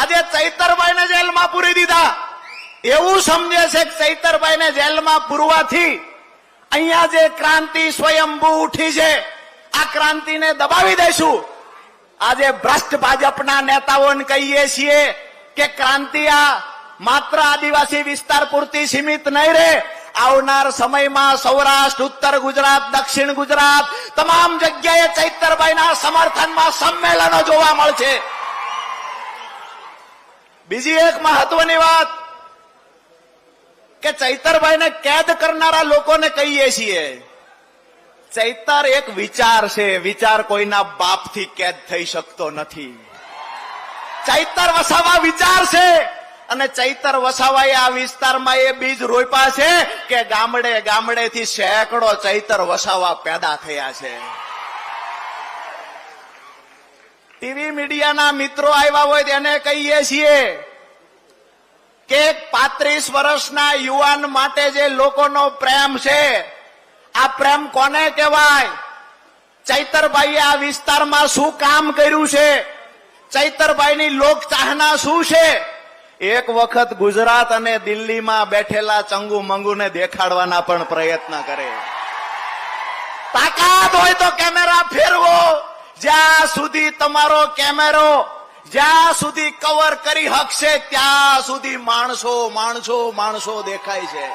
આજે ચૈતરભાઈને જેલમાં પૂરી દીધા. એવું સમજે છે કે ચૈતરભાઈને જેલમાં પૂરવાથી અહીંયા જે ક્રાંતિ સ્વયંભૂ ઉઠી છે, આ ક્રાંતિને દબાવી દઈશું. આજે ભ્રષ્ટ ભાજપના નેતાઓને કહીએ છીએ કે ક્રાંતિ આ માત્ર આદિવાસી વિસ્તાર પૂરતી સીમિત નહીં રહે. આવનાર સમયમાં સૌરાષ્ટ્ર, ઉત્તર ગુજરાત, દક્ષિણ ગુજરાત, તમામ જગ્યાએ ચૈતરભાઈના સમર્થનમાં સંમેલનો જોવા મળશે. બીજી એક મહત્વની વાત કે ચૈતરભાઈને કેદ કરનારા લોકોને કહીએ છીએ. ચૈતર એક વિચાર છે, વિચાર કોઈના બાપથી કેદ થઈ શકતો નથી. ચૈતર વસાવા વિચાર છે અને ચૈતર વસાવાએ આ વિસ્તારમાં એ બીજ રોપ્યા છે કે ગામડે ગામડેથી સેંકડો ચૈતર વસાવા પેદા થયા છે. ટીવી મીડિયાના મિત્રો આવ્યા હોય તેને કહીએ છીએ કે પાંત્રીસ વર્ષના યુવાન માટે જે લોકોનો પ્રેમ છે, આ પ્રેમ કોને કહેવાય? ચૈતરભાઈએ આ વિસ્તારમાં શું કામ કર્યું છે? ચૈતરભાઈની લોક ચાહના શું છે? એક વખત ગુજરાત અને દિલ્હીમાં બેઠેલા ચંગુ મંગુને દેખાડવાના પણ પ્રયત્ન કરે. તાકાત હોય તો કેમેરા જ્યાં સુધી તમારો કેમેરો જ્યાં સુધી કવર કરી હકશે, ત્યાં સુધી માણસો માણસો માણસો દેખાય છે.